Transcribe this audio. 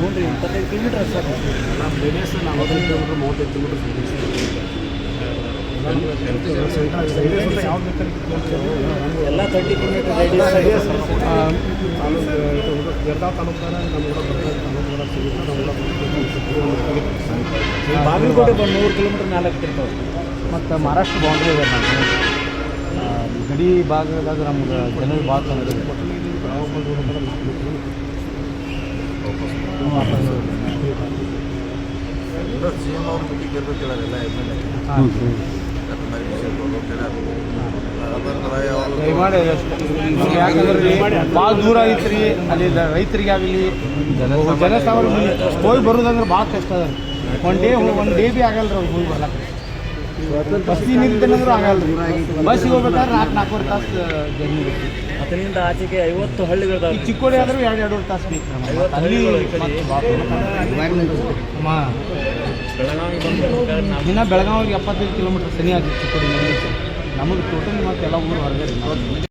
ಹ್ಞೂ ರೀ ಇಪ್ಪತ್ತೈದು ಕಿಲೋಮೀಟ್ರ್ ಸರ್ ನಮ್ಮ ನಾವು ಹದಿನೈದು ಕಿಲೋಮೀಟ್ರ್ ಮೂವತ್ತೈದು ಕಿಲೋಮೀಟ್ರ್ ಎಲ್ಲ ತರ್ಟಿ ಕಿಲೋಮೀಟರ್ ರೇಡಿಯಸ್ ತಾಲೂಕು ನಮ್ಮ ತಾಲೂಕು ಬಾಗಲಕೋಟೆ ಬಂದು ನೂರು ಕಿಲೋಮೀಟ್ರ್ ನಾಲ್ಕು ಇರ್ತಾವೆ ಮತ್ತು ಮಹಾರಾಷ್ಟ್ರ ಬೌಂಡ್ರಿ ಇದೆ ನಮ್ಮ ಗಡಿ ಭಾಗದಾಗ ನಮ್ಗೆ ಜನರಿಗೆ ಭಾಳ ತೊಂದರೆ ಇದೆ ಭಾಳ ದೂರ ಐತ್ರಿ, ಅಲ್ಲಿ ರೈತರಿಗೆ ಆಗಲಿ ಜನಸಾಮಾನ್ಯ ಹೋಗಿ ಬರೋದಂದ್ರೆ ಭಾಳ ಕಷ್ಟ ಅದ. One day one day B ಆಗಲ್ಲ ರೀ ಹೋಗಿ ಬಸ್ಸಿಗೆ ಆಗಲ್ಲ ಹೋಗ್ಬೇಕಾದ್ರೆ ನಾಲ್ಕು ನಾಲ್ಕೂವರೆ ತಾಸು ಜರ್ನಿ ಬೇಕು ಅದರಿಂದ ಆಚೆಗೆ ಐವತ್ತು ಹಳ್ಳಿಗಳ ಚಿಕ್ಕೋಡಿ ಆದ್ರೂ ಎರಡು ಎರಡೂವರೆ ತಾಸು ಬೇಕು ಅಲ್ಲಿ ದಿನ ಬೆಳಗಾವಿಗೆ ಎಪ್ಪತ್ತೈದು ಕಿಲೋಮೀಟ್ರ್ ಸನಿ ಆಗುತ್ತೆ ಚಿಕ್ಕೋಡಿ ನಮಗೆ. ಟೋಟಲ್ ಮತ್ತೆ ಎಲ್ಲ ಊರು ಹೊರಗಡೆ.